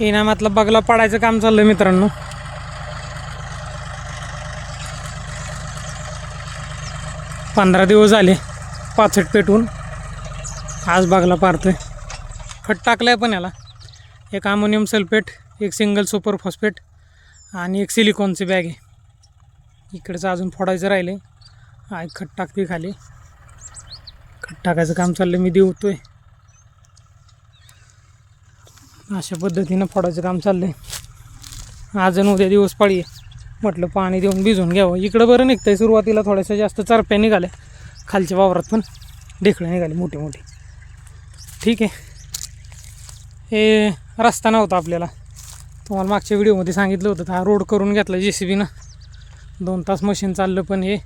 इनामातलं बगला पडायचं काम चाललंय मित्रांनो. पंधरा दिवस झाले पाचट पेटवून. आज बागला पारतोय खट टाकलं आहे पण याला. एक अमोनियम सल्फेट एक सिंगल सुपर फॉस्फेट आणि एक सिलिकॉनची बॅग आहे. इकडचं अजून फोडायचं राहिले आहे खट टाकते खाली. खट टाकायचं काम चाललं मी देवतोय अशा पद्धतीनं फोडायचं काम चाललंय. आज आणि उद्या दिवस पाळी म्हटलं पाणी देऊन भिजून घ्यावं. इकडं बरं निघतंय सुरुवातीला थोड्याशा जास्त चरप्या निघाल्या. खालच्या वावरात पण ढेकळं निघाले मोठे मोठे. ठीक. आहे हे रस्ता नव्हता आपल्याला. तुम्हाला मागच्या व्हिडिओमध्ये सांगितलं होतं हा रोड करून घेतला जे सी बीनं दोन तास मशीन चाललं पण हे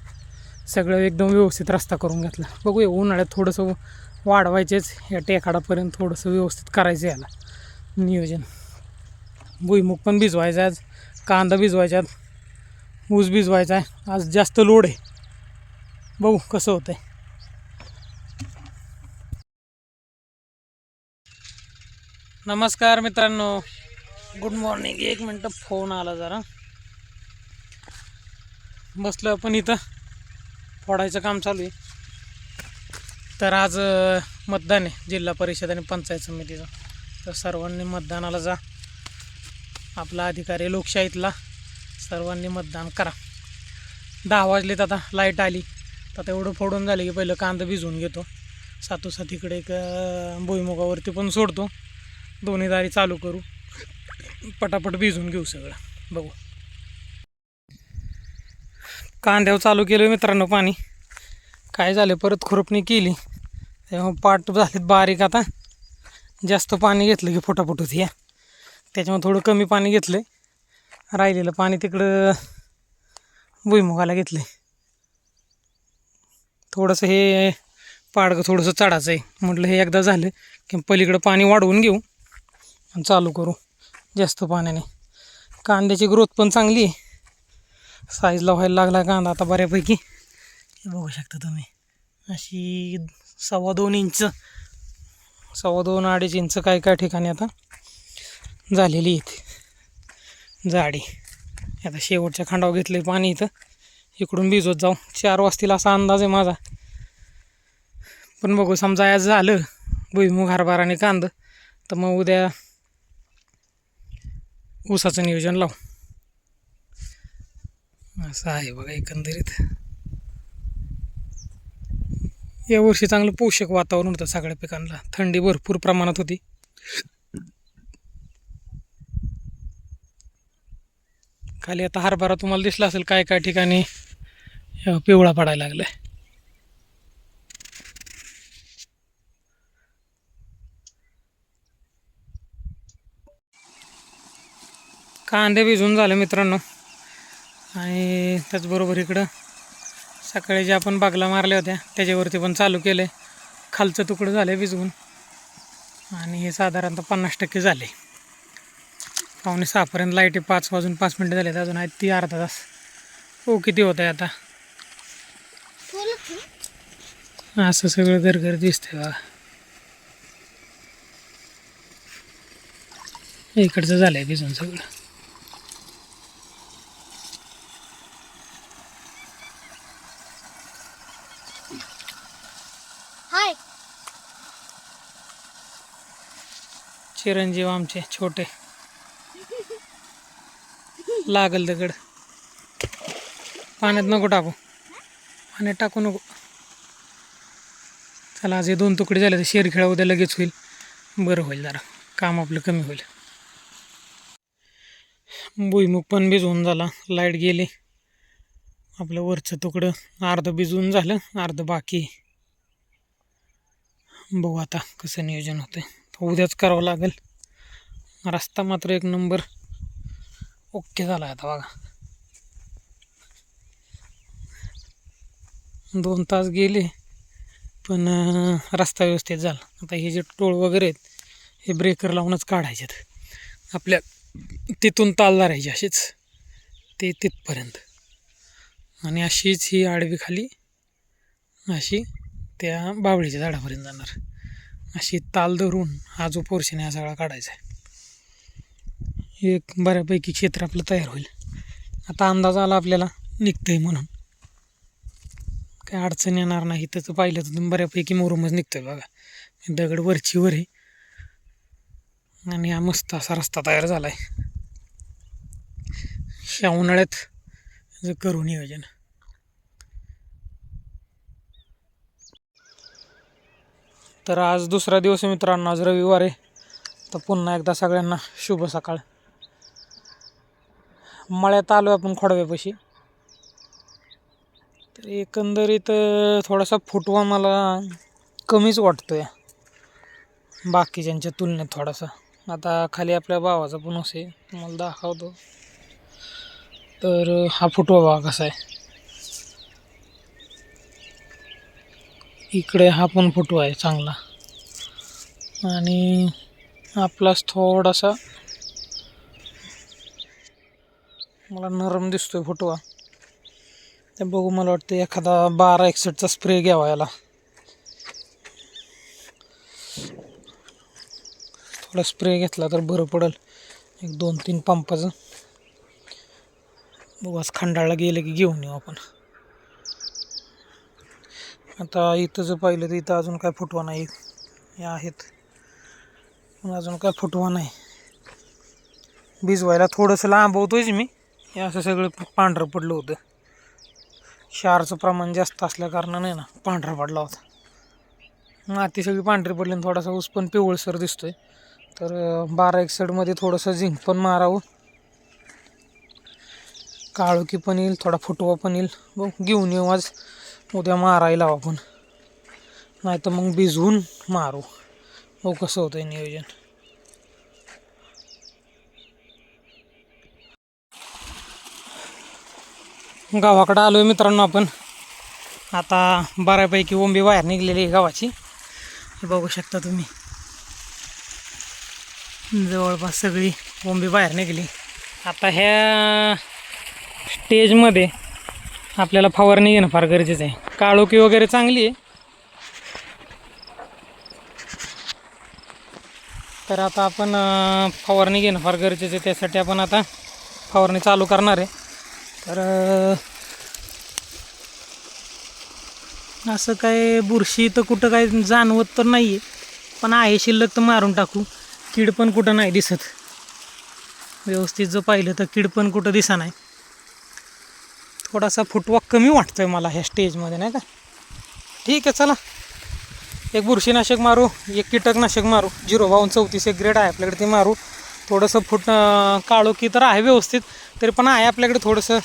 सगळं एकदम व्यवस्थित रस्ता करून घेतला. बघूया उन्हाळ्यात थोडंसं वाढवायचेच या टेकाडापर्यंत थोडंसं व्यवस्थित करायचं याला. नियोजन. भुईमुग पण भिजवायचा आज. कांदा भिजवायच्यात ऊस भिजवायचा आहे. आज जास्त लोड आहे. बघू कसं होतं आहे नमस्कार मित्रांनो. गुड मॉर्निंग एक मिनटं फोन आला जरा. बसलं आपण इथं. फोडायचं काम चालू आहे. तर आज मतदान आहे. जिल्हा परिषद आणि पंचायत समितीचं. तर सर्वांनी मतदानाला जा. आपला अधिकारी आहे लोकशाहीतला. सर्वांनी मतदान करा. दहा वाजलेत आता लाइट आली. तर आता एवढं फोडून झालं की पहिलं कांदा भिजवून घेतो. सातोसात इकडे एक भुईमुगावरती पण सोडतो. दोन्ही दारी चालू करू. पटापट भिजून घेऊ सगळं. बघू. कांद्यावर चालू केलं मित्रांनो पाणी. काय झालं? परत खुरपणी केली. तेव्हा पाट झालेत बारीक आता. जास्त पाणी घेतलं की फुटाफुट होती या. त्याच्यामुळे थोडं कमी पाणी घेतलं आहे राहिलेलं पाणी तिकडं भुईमुगाला घेतलं आहे थोडंसं हे पाडगं थोडंसं चढाचं आहे म्हटलं हे एकदा झालं की पलीकडं पाणी वाढवून घेऊ आणि चालू करू जास्त पाण्याने. कांद्याची ग्रोथ पण चांगली आहे. साईजला व्हायला लागला कांदा आता बऱ्यापैकी. बघू शकता तुम्ही. अशी सव्वा दोन इंच सव्वा दोन अडीच इंच काय काय ठिकाणी आता झालेली इथे. जाडी आता शेवटच्या खांडावर घेतले पाणी इथं. इकडून भिजवत जाऊ. चार वाजतील असा अंदाज आहे माझा. पण बघू समजा आज झालं भुईमुग हरभरा आणि कांद तर मग उद्या ऊसाचं नियोजन लावू. असं आहे बघा एकंदरीत. यावर्षी चांगलं पोषक वातावरण होतं सगळ्या पिकांना. थंडी भरपूर प्रमाणात होती. खाली आता हरभरा तुम्हाला दिसला असेल काय काय ठिकाणी पिवळा पडायला लागलाय. कांदे भिजून झाले मित्रांनो. आणि त्याचबरोबर इकडं सकाळी ज्या आपण बागला मारल्या होत्या त्याच्यावरती पण चालू केलं आहे खालचं तुकडं झालं भिजवून. आणि हे साधारणतः पन्नास टक्के झाले. पावणे सहापर्यंत लाइट आहे पाच वाजून पाच मिनटं झाले अजून आहेत ती अर्धा तास. हो किती होत आहे आता असं सगळं घरघर दिसतंय बघा. इकडचं झालं आहे भिजून सगळं. हाय. चिरंजीव आमचे छोटे. लागल दगड. पाण्यात नको टाकू. पाण्यात टाकू नको. चला आज हे दोन तुकडे झाले तर शेर खेळा उद्या लगेच होईल. बरं होईल जरा. काम आपलं कमी होईल. भुईमुग पण भिजवून झाला. लाइट गेली. आपलं वरचं तुकडं अर्धं भिजवून झालं. अर्धं बाकी. बघू आता कसं नियोजन होतं उद्याच करावं लागेल. रस्ता मात्र एक नंबर ओके झाला आता बघा. दोन तास गेले पण रस्ता व्यवस्थित झाला. आता हे जे टोळ वगैरे आहेत हे ब्रेकर लावूनच काढायचेत. आपल्या तिथून ताल धरायची अशीच ते तिथपर्यंत. आणि अशीच ही आडवी खाली अशी त्या बावळीच्या झाडापर्यंत जाणार. अशी ताल धरून हा जो पोर्शन आहे हा सगळा काढायचा आहे. एक बऱ्यापैकी क्षेत्र आपलं तयार होईल. आता अंदाज आला आपल्याला निघतंय म्हणून. काय अडचण येणार नाही त्याचं पाहिलं तर तुम्ही बऱ्यापैकी मोरूमच निघतोय बघा. दगड वरची वर आहे. आणि हा मस्त असा रस्ता तयार झाला आहे ह्या उन्हाळ्यात करू नियोजन. तर आज दुसरा दिवस आहे मित्रांनो आज रविवार आहे. तर पुन्हा एकदा सगळ्यांना शुभ सकाळ. मळ्यात आलो आपण खोडव्यापाशी. तर एकंदरीत थोडासा फुटवा मला कमीच वाटतो या बाकीच्यांच्या तुलनेत थोडासा. आता खाली आपल्या भावाचा पण असे मला दाखवतो. तर हा फुटवा भाग कसा आहे. इकडे हा पण फोटो आहे चांगला. आणि आपलाच थोडासा मला नरम दिसतोय हा. ते बघू मला वाटतं एखादा बारा एकसठचा स्प्रे घ्यावा याला. थोडा स्प्रे घेतला तर बरं पडेल. एक दोन तीन पंपाचं. बघू आज खंडाळला गेलं की घेऊन येऊ आपण. आता इथं जर पाहिलं तर इथं अजून काय फुटवा नाही. हे आहेत. पण अजून काय फुटवा नाही. भिजवायला थोडंसं लांबवतोयच मी. हे असं सगळं पांढरं पडलं होतं. क्षारचं प्रमाण जास्त असल्या कारणाने ना पांढरा पडला होता. माती सगळी पांढरी पडली आणि थोडासा ऊस पण पिवळसर दिसतोय. तर बारा एक साईडमध्ये थोडंसं झिंक पण मारावं. काळोखी पण येईल थोडा फुटवा पण येईल. बघ घेऊन येऊ आज. उद्या मारायला हवं आपण. नाही तर मग भिजवून मारू. हो कसं होतं नियोजन. गावाकडं आलो आहे मित्रांनो आपण. आता बऱ्यापैकी ओंबी बाहेर निघलेली आहे गावाची. हे बघू शकता तुम्ही. जवळपास सगळी ओंबी बाहेर निघली. आता ह्या स्टेजमध्ये आपल्याला फवारणी घेणं फार गरजेचं आहे. काळोखी वगैरे चांगली आहे. तर आता आपण फवारणी घेणं फार गरजेचं आहे. त्यासाठी आपण आता फवारणी चालू करणार आहे. तर असं काय बुरशी तर कुठं काय जाणवत तर नाही आहे पण आहे शिल्लक तर मारून टाकू. कीड पण कुठं नाही दिसत. व्यवस्थित जर पाहिलं तर कीड पण कुठं दिसा नाही. थोडासा फुटवा कमी वाटतोय मला ह्या स्टेजमध्ये नाही का? ठीक आहे चला. एक बुरशीनाशक मारू एक कीटकनाशक मारू. झिरो बावन चौतीस एक ग्रेड आहे आपल्याकडे ते मारू. थोडंसं फुट काळोखी तर आहे व्यवस्थित तरी पण आहे आपल्याकडे थोडंसं.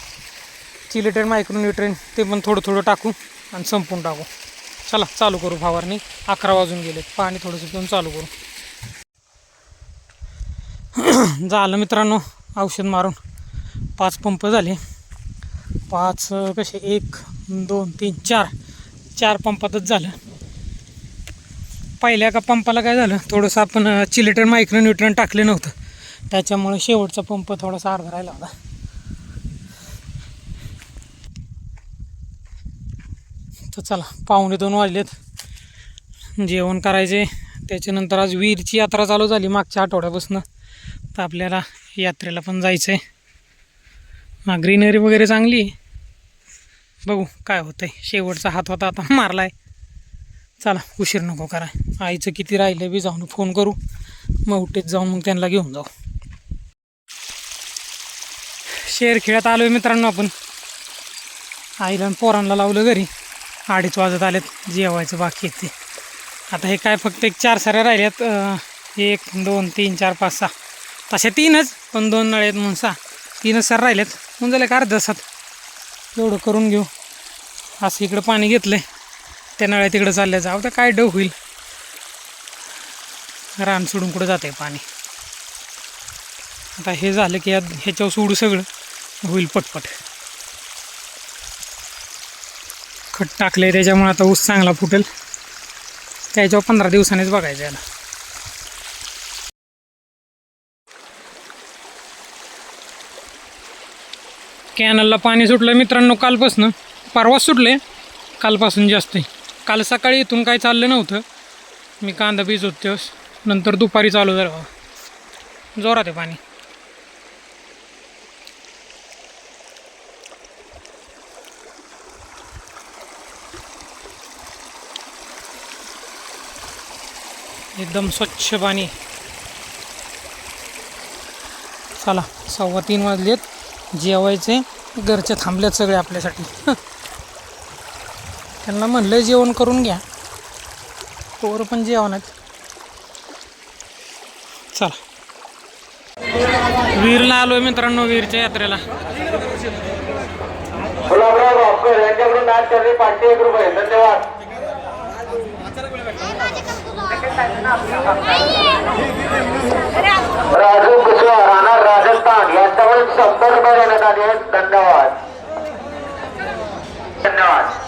चिलिट्रेन मायक्रोन्युट्रेन ते पण थोडं थोडं टाकू आणि संपून टाकू. चला चालू करू फवारणी. अकरा वाजून गेले. पाणी थोडंसं पिऊन चालू करू. झालं मित्रांनो औषध मारून. पाच पंप झाले. पाच कसे एक दोन तीन चार. चार पंपातच झालं. पहिल्या का पंपाला काय झालं थोडंसं आपण चिलिटर मायक्रोन्युट्रन टाकले नव्हतं. त्याच्यामुळे शेवटचा पंप थोडासा अर्धा राहिला होता. तर चला पाहुणे दोन वाजलेत. जेवण करायचे त्याच्यानंतर आज वीरची यात्रा चालू झाली मागच्या आठवड्यापासून. तर आपल्याला यात्रेला पण जायचं आहे हां ग्रीनरी वगैरे चांगली आहे. बघू काय होतं आहे शेवटचा हात होता आता आहे चला उशीर नको करा. आईचं किती राहिलं बी जाऊन फोन करू. मग जाऊन मग त्यांना घेऊन जाऊ. शेर खेळत आलो आहे मित्रांनो आपण. आईला आणि पोरांना लावलं घरी. अडीच वाजत आलेत. जेवायचं बाकी ते. आता हे काय फक्त एक चार साऱ्या राहिल्यात. एक दोन तीन चार पाच सहा. तशा तीनच पण दोन नळे आहेत म्हणून सहा. तीनच सर राहिलेत. म्हणून झालं एक अर्ध्या तासात एवढं करून घेऊ. असं इकडं पाणी घेतलंय. त्या नळ्या तिकडं चालल्या जाऊ तर काय डव होईल. रान सोडून कुठं जाते पाणी. आता हे झालं की ह्याच्यावर सोडू सगळं. होईल पटपट. खत टाकले त्याच्यामुळे आता ऊस चांगला फुटेल. त्याच्यावर पंधरा दिवसांनीच बघायचं याला. कॅनलला पाणी सुटलं मित्रांनो कालपासून. परवाच सुटले कालपासून जास्त काल सकाळी इथून काही चाललं नव्हतं. मी कांदा बीज होतो नंतर दुपारी चालू झालं जोरात आहे पाणी. एकदम स्वच्छ पाणी. चला सव्वा तीन वाजलेत. जेवायचे घरचे थांबलेत सगळे आपल्यासाठी. त्यांना म्हणलं जेवण करून घ्या. तोवर पण जेवणात. चला. वीरला आलोय मित्रांनो वीरच्या यात्रेला. गुलाबराव यांच्याकडून पाचशे एक रुपये. धन्यवाद. राजू कुशवा राहणार राजस्थान. यांच्यावर शंभर रुपये देण्यात आले आहेत. धन्यवाद. धन्यवाद.